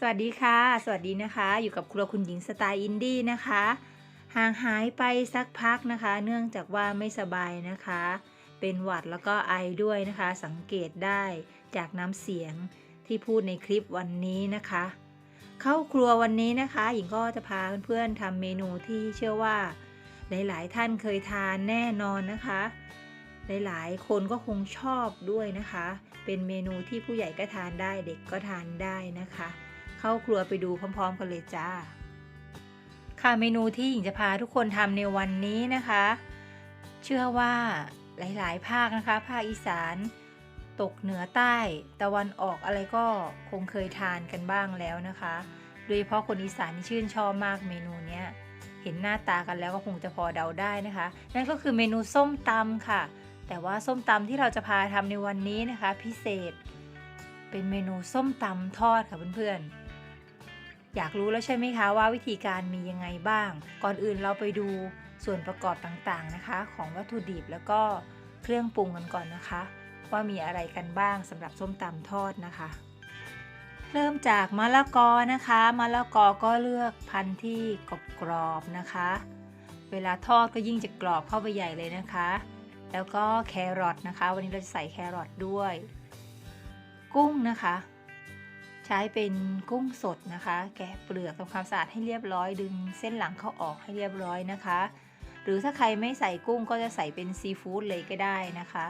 สวัสดีค่ะ สวัสดีนะคะ อยู่กับครัวคุณหญิงสไตล์อินดี้นะคะ ห่างหายไปสักพักนะคะ เนื่องจากว่าไม่สบายนะคะ เป็นหวัดแล้วก็ไอด้วยนะคะ สังเกตได้จากน้ำเสียงที่พูดในคลิปวันนี้นะคะ เข้าครัววันนี้นะคะ หญิงก็จะพาเพื่อนๆทำเมนูที่เชื่อว่า หลายๆท่านเคยทานแน่นอนนะคะ หลายๆ คนก็คงชอบด้วยนะคะ เป็นเมนูที่ผู้ใหญ่ก็ทานได้เด็กก็ทานได้นะคะ เข้าครัวไปดูพร้อม ๆ กันเลยจ้า ค่ะเมนูที่หญิงจะพาทุกคนทำในวันนี้นะคะ เชื่อว่าหลาย ๆ ภาคนะคะ ภาคอีสาน ตกเหนือใต้ ตะวันออกอะไรก็คงเคยทานกันบ้างแล้วนะคะ โดยเฉพาะคนอีสานที่ชื่นชอบมากเมนูเนี้ยเห็นหน้าตากันแล้วก็คงจะพอเดาได้นะคะ นั่นก็คือเมนูส้มตำค่ะ แต่ว่าส้มตำที่เราจะพาทำในวันนี้นะคะ พิเศษ เป็นเมนูส้มตำทอดค่ะเพื่อนๆ อยากรู้แล้วใช่ไหมคะว่าวิธีการมียังไงบ้าง ก่อนอื่นเราไปดูส่วนประกอบต่างๆนะคะ ของวัตถุดิบแล้วก็เครื่องปรุงกันก่อนนะคะ ว่ามีอะไรกันบ้างสำหรับส้มตำทอดนะคะ เริ่มจากมะละกอนะคะมะละกอก็เลือกพันธุ์ที่กรอบๆนะคะ เวลาทอดก็ยิ่งจะกรอบเข้าไปใหญ่เลยนะคะ แล้วก็แครอทนะคะ วันนี้เราจะใส่แครอทด้วย กุ้งนะคะ ใช้เป็นกุ้งสดนะคะ แกะเปลือกทำความสะอาดให้เรียบร้อย ดึงเส้นหลังเขาออกให้เรียบร้อยนะคะ หรือถ้าใครไม่ใส่กุ้งก็จะใส่เป็นซีฟู้ดเลยก็ได้นะคะ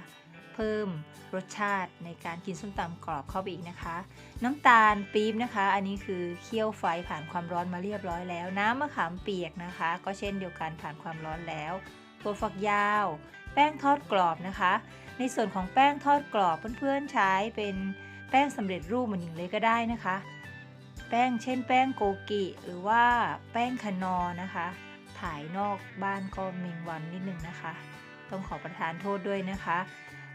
เพิ่มรสชาติในการกินส้มตำกรอบเข้าไปอีกนะคะ น้ำตาลปี๊บนะคะ อันนี้คือเคี่ยวไฟผ่านความร้อนมาเรียบร้อยแล้ว น้ำมะขามเปียกนะคะ ก็เช่นเดียวกันผ่านความร้อนแล้วถั่วฝักยาว แป้งทอดกรอบนะคะ ในส่วนของแป้งทอดกรอบเพื่อนๆใช้เป็น แป้งสำเร็จรูปเหมือนหญิงเลยก็ได้นะคะ แป้งเช่น แป้งโกกิ หรือว่าแป้งคนอนะคะถ่ายนอกบ้านก็มีวันนิดนึงนะคะ ต้องขอประทานโทษด้วยนะคะ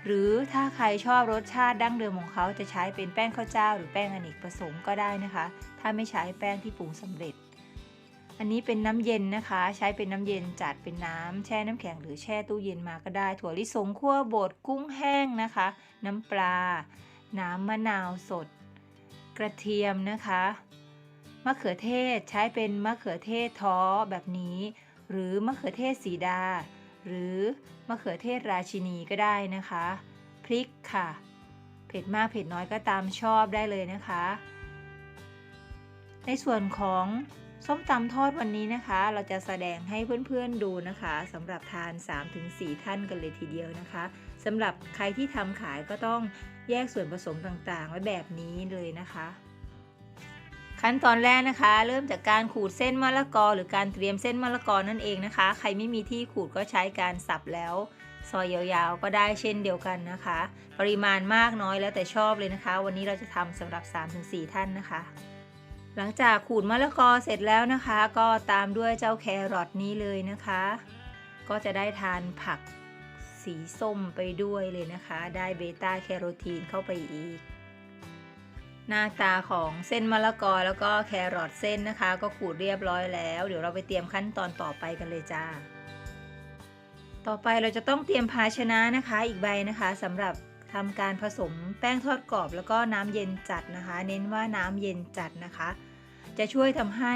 หรือถ้าใครชอบรสชาติดั้งเดิมของเขาจะใช้เป็นแป้งข้าวเจ้า หรือแป้งอเนกประสงค์ก็ได้นะคะ ถ้าไม่ใช้แป้งที่ปรุงสำเร็จ อันนี้เป็นน้ำเย็นนะคะ ใช้เป็นน้ำเย็นจัดเป็นน้ำแช่น้ำแข็งหรือแช่ตู้เย็นมาก็ได้ ถั่วลิสงคั่วบดกุ้งแห้งนะคะ น้ำปลา น้ำมะนาวสด กระเทียมนะคะ มะเขือเทศใช้เป็นมะเขือเทศท้อแบบนี้ หรือมะเขือเทศสีดา หรือมะเขือเทศราชินีก็ได้นะคะ พริกค่ะ เผ็ดมากเผ็ดน้อยก็ตามชอบได้เลยนะคะ ในส่วนของส้มตำทอดวันนี้นะคะ เราจะแสดงให้เพื่อนๆดูนะคะสำหรับทาน 3-4 ท่านกันเลยทีเดียวนะคะ สำหรับใครที่ทำขายก็ต้องแยกส่วนผสมต่างๆ ไว้แบบนี้เลยนะคะ ขั้นตอนแรกนะคะ เริ่มจากการขูดเส้นมะละกอ หรือการเตรียมเส้นมะละกอนั่นเองนะคะ ใครไม่มีที่ขูดก็ใช้การสับแล้วซอยยาวๆ ก็ได้เช่นเดียวกันนะคะ ปริมาณมากน้อยแล้วแต่ชอบเลยนะคะ วันนี้เราจะทำสำหรับ 3-4 ท่านนะคะ หลังจากขูดมะละกอเสร็จแล้วนะคะ ก็ตามด้วยเจ้าแครอทนี้เลยนะคะ ก็จะได้ทานผัก สีส้มไปด้วยเลยนะคะ ได้เบต้าแคโรทีนเข้าไปอีก หน้าตาของเส้นมะละกอแล้วก็แครอทเส้นนะคะ ก็ขูดเรียบร้อยแล้ว เดี๋ยวเราไปเตรียมขั้นตอนต่อไปกันเลยจ้า ต่อไปเราจะต้องเตรียมภาชนะนะคะอีกใบนะคะสำหรับทำการผสมแป้งทอดกรอบแล้วก็น้ำเย็นจัดนะคะ เน้นว่าน้ำเย็นจัดนะคะ จะช่วยทำให้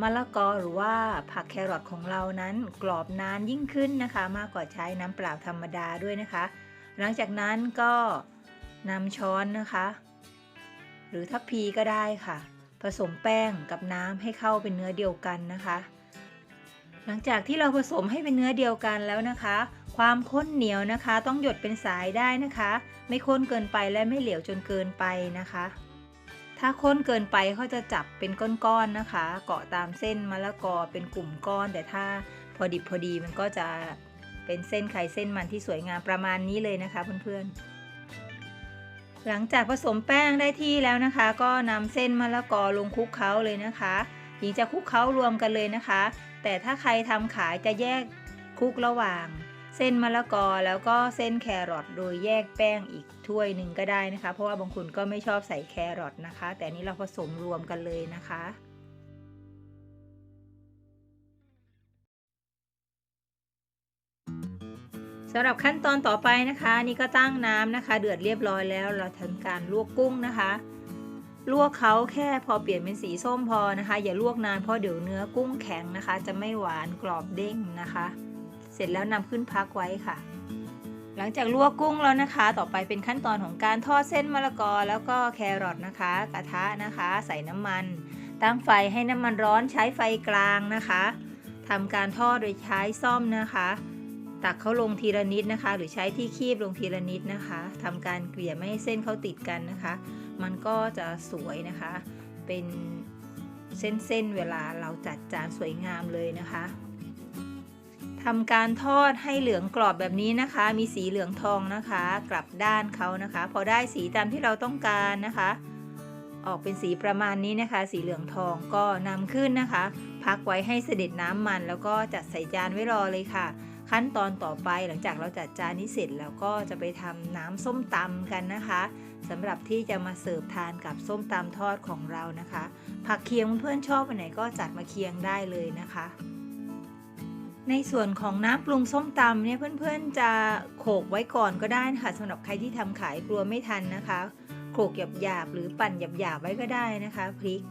มะละกอหรือว่าผักแครอทของเรานั้นกรอบนานยิ่งขึ้นนะคะ มากกว่าใช้น้ำเปล่าธรรมดาด้วยนะคะ หลังจากนั้นก็นำช้อนนะคะ หรือทัพพีก็ได้ค่ะ ผสมแป้งกับน้ำให้เข้าเป็นเนื้อเดียวกันนะคะ หลังจากที่เราผสมให้เป็นเนื้อเดียวกันแล้วนะคะ ความข้นเหนียวนะคะ ต้องหยดเป็นสายได้นะคะ ไม่ข้นเกินไปและไม่เหลวจนเกินไปนะคะ ถ้าข้นเกินไปเขาจะจับเป็นก้อนๆนะคะ เกาะตามเส้นมะละกอเป็นกลุ่มก้อน แต่ถ้าพอดิบพอดีมันก็จะเป็นเส้นไข่เส้นมันที่สวยงามประมาณนี้เลยนะคะเพื่อนๆ หลังจากผสมแป้งได้ที่แล้วนะคะ ก็นำเส้นมะละกอลงคลุกเคล้าเลยนะคะหญิงจะคลุกเคล้ารวมกันเลยนะคะ แต่ถ้าใครทำขายจะแยกคลุกระหว่าง เส้นมะละกอแล้วก็เส้นแครอทโดยแยกแป้งอีกถ้วยหนึ่งก็ได้นะคะ เพราะว่าบางคนก็ไม่ชอบใส่แครอทนะคะ แต่นี้เราผสมรวมกันเลยนะคะสำหรับขั้นตอนต่อไปนะคะ นี่ก็ตั้งน้ำนะคะ เดือดเรียบร้อยแล้ว เราทำการลวกกุ้งนะคะ ลวกเขาแค่พอเปลี่ยนเป็นสีส้มพอนะคะ อย่าลวกนานเพราะเดี๋ยวเนื้อกุ้งแข็งนะคะ จะไม่หวานกรอบเด้งนะคะ ร็จแล้วนำขึ้นพักไว้ค่ะ หลังจากลวกกุ้งแล้วนะคะ ต่อไปเป็นขั้นตอนของการทอดเส้นมะละกอแล้วก็แครอทนะคะ กระทะนะคะ ใส่น้ำมัน ตั้งไฟให้น้ำมันร้อนใช้ไฟกลางนะคะทำการทอดโดยใช้ซ่อมนะคะ ตักเขาลงทีละนิดนะคะ หรือใช้ที่คีบลงทีละนิดนะคะทำการเกลี่ยไม่ให้เส้นเขาติดกันนะคะ มันก็จะสวยนะคะ เป็นเส้นๆเวลาเราจัดจานสวยงามเลยนะคะ ทำการทอดให้เหลืองกรอบแบบนี้นะคะ มีสีเหลืองทองนะคะ กลับด้านเขานะคะ พอได้สีตามที่เราต้องการนะคะ ออกเป็นสีประมาณนี้นะคะ สีเหลืองทองก็นำขึ้นนะคะ พักไว้ให้เสด็จน้ำมัน แล้วก็จัดใส่จานไว้รอเลยค่ะ ขั้นตอนต่อไปหลังจากเราจัดจานนี้เสร็จแล้วก็จะไปทำน้ำส้มตำกันนะคะสำหรับที่จะมาเสิร์ฟทานกับส้มตำทอดของเรานะคะ ผักเคียงเพื่อนชอบอันไหนก็จัดมาเคียงได้เลยนะคะ ในส่วนของน้ำปรุงส้มตำเนี่ยเพื่อนๆจะโขลกไว้ก่อนก็ได้นะคะสำหรับใครที่ทำขายกลัวไม่ทันนะคะโขลกหยาบๆหรือปั่นหยาบๆไว้ก็ได้นะคะพริก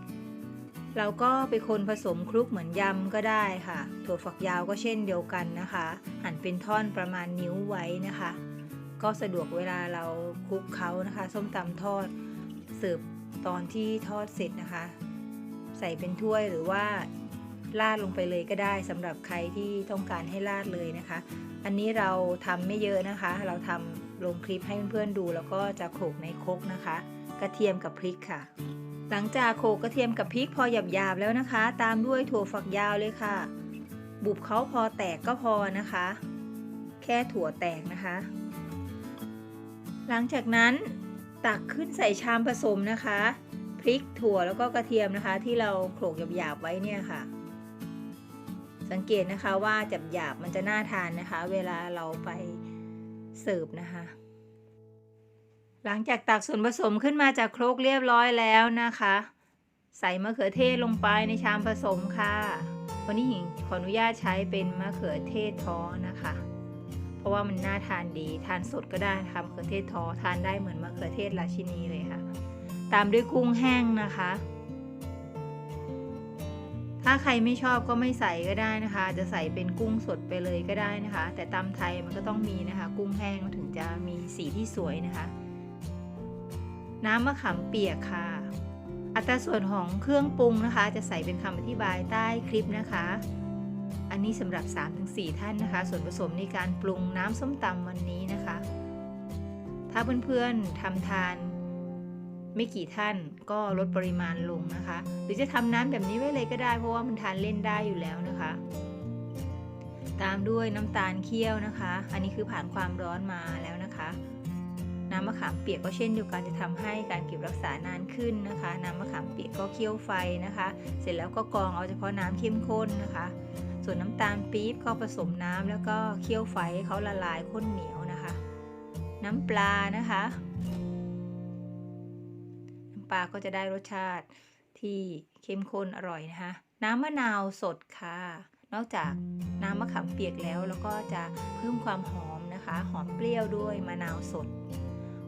เราก็ไปคนผสมคลุกเหมือนยำก็ได้ค่ะ ถั่วฝักยาวก็เช่นเดียวกันนะคะ หั่นเป็นท่อนประมาณนิ้วไว้นะคะ ก็สะดวกเวลาเราคลุกเขานะคะ ส้มตำทอดเสิร์ฟตอนที่ทอดเสร็จนะคะ ใส่เป็นถ้วยหรือว่า ราดลงไปเลยก็ได้สำหรับใครที่ต้องการให้ราดเลยนะคะ อันนี้เราทำไม่เยอะนะคะ เราทำลงคลิปให้เพื่อนๆดู แล้วก็จะโขลกในครกนะคะ กระเทียมกับพริกค่ะ หลังจากโขลกกระเทียมกับพริกพอหยาบๆแล้วนะคะ ตามด้วยถั่วฝักยาวเลยค่ะ บุบเขาพอแตกก็พอนะคะ แค่ถั่วแตกนะคะ หลังจากนั้นตักขึ้นใส่ชามผสมนะคะพริกถั่วแล้วก็กระเทียมนะคะ ที่เราโขลกหยาบๆไว้เนี่ยค่ะ สังเกตนะคะว่าจับหยาบมันจะน่าทานนะคะ เวลาเราไปเสิร์ฟนะคะ หลังจากตักส่วนผสมขึ้นมาจากโครกเรียบร้อยแล้วนะคะ ใส่มะเขือเทศลงไปในชามผสมค่ะวันนี้หญิงขออนุญาตใช้เป็นมะเขือเทศท้อนะคะ เพราะว่ามันน่าทานดีทานสดก็ได้นะคะมะเขือเทศท้อทานได้เหมือนมะเขือเทศราชินีเลยค่ะ ตามด้วยกุ้งแห้งนะคะ ถ้าใครไม่ชอบก็ไม่ใส่ก็ได้นะคะ จะใส่เป็นกุ้งสดไปเลยก็ได้นะคะ แต่ตำไทยมันก็ต้องมีนะคะ กุ้งแห้งมันถึงจะมีสีที่สวยนะคะ น้ำมะขามเปียกค่ะ อัตราส่วนของเครื่องปรุงนะคะ จะใส่เป็นคำอธิบายใต้คลิปนะคะ อันนี้สำหรับ 3-4 ท่านนะคะ ส่วนผสมในการปรุงน้ำส้มตำวันนี้นะคะ ถ้าเพื่อนๆทำทาน ไม่กี่ท่านก็ลดปริมาณลงนะคะ หรือจะทำน้ำแบบนี้ไว้เลยก็ได้ เพราะว่ามันทานเล่นได้อยู่แล้วนะคะ ตามด้วยน้ำตาลเคี่ยวนะคะ อันนี้คือผ่านความร้อนมาแล้วนะคะน้ำมะขามเปียกก็เช่นเดียวกันจะทำให้การเก็บรักษานานขึ้นนะคะ น้ำมะขามเปียกก็เคี่ยวไฟนะคะ เสร็จแล้วก็กรองเอาเฉพาะน้ำเข้มข้นนะคะ ส่วนน้ำตาลปี๊บก็ผสมน้ำแล้วก็เคี่ยวไฟเขาละลายข้นเหนียวนะคะ น้ำปลานะคะ ปลาก็จะได้รสชาติที่เข้มข้นอร่อยนะคะ น้ำมะนาวสดค่ะ นอกจากน้ำมะขามเปียกแล้ว แล้วก็จะเพิ่มความหอมนะคะ หอมเปรี้ยวด้วยมะนาวสด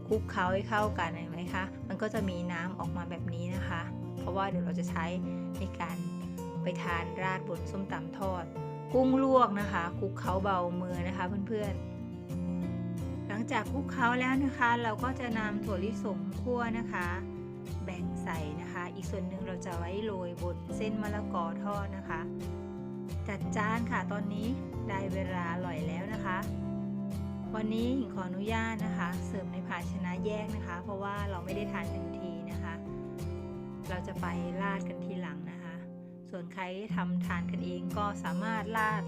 คลุกเคล้าให้เข้ากันเห็นไหมคะ มันก็จะมีน้ำออกมาแบบนี้นะคะ เพราะว่าเดี๋ยวเราจะใช้ในการไปทานราดบนส้มตำทอด กุ้งลวกนะคะคลุกเคล้าเบามือนะคะเพื่อนๆ หลังจากคลุกเคล้าแล้วนะคะ เราก็จะนำถั่วลิสงคั่วนะคะ แบ่งใส่นะคะ อีกส่วนหนึ่งเราจะไว้โรยบนเส้นมะละกอทอดนะคะ จัดจานค่ะตอนนี้ได้เวลาอร่อยแล้วนะคะ วันนี้หญิงขออนุญาตนะคะ เสิร์ฟในภาชนะแยกนะคะ เพราะว่าเราไม่ได้ทานทันทีนะคะ เราจะไปราดกันทีหลังนะคะ ส่วนใครทำทานกันเองก็สามารถราด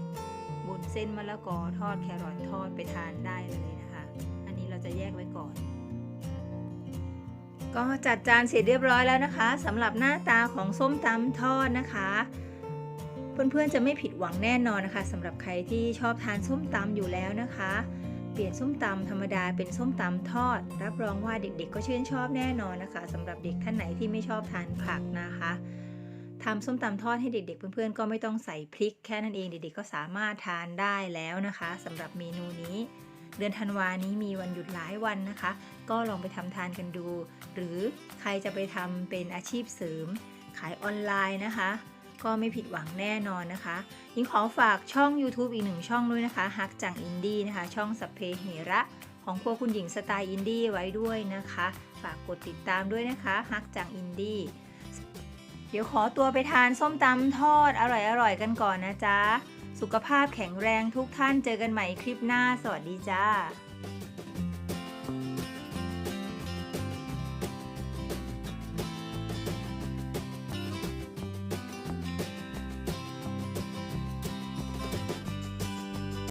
บนเส้นมะละกอทอดแครอททอดไปทานได้เลยนะคะ อันนี้เราจะแยกไว้ก่อน ก็จัดจานเสร็จเรียบร้อยแล้วนะคะสำหรับหน้าตาของส้มตำทอดนะคะ เพื่อนๆจะไม่ผิดหวังแน่นอนนะคะสำหรับใครที่ชอบทานส้มตำอยู่แล้วนะคะ เปลี่ยนส้มตำธรรมดาเป็นส้มตำทอด รับรองว่าเด็กๆ ก็ชื่นชอบแน่นอนนะคะสำหรับเด็กท่านไหนที่ไม่ชอบทานผักนะคะทำส้มตำทอดให้เด็กๆ เพื่อนๆ ก็ไม่ต้องใส่พริกแค่นั้นเองเด็กๆ ก็สามารถทานได้แล้วนะคะสำหรับเมนูนี้ เดือนธันวานี้มีวันหยุดหลายวันนะคะ ก็ลองไปทำทานกันดู หรือใครจะไปทำเป็นอาชีพเสริม ขายออนไลน์นะคะ ก็ไม่ผิดหวังแน่นอนนะคะยิงขอฝากช่อง YouTube อีกหนึ่งช่องด้วยนะคะฮักจังอินดี้นะคะ ช่องสัพเพเหระของครัวคุณหญิงสไตล์อินดี้ไว้ด้วยนะคะ ฝากกดติดตามด้วยนะคะฮักจังอินดี้เดี๋ยวขอตัวไปทานส้มตำทอดอร่อยๆกันก่อนนะจ๊ะ สุขภาพแข็งแรงทุกท่านเจอกันใหม่คลิปหน้า สวัสดีจ้า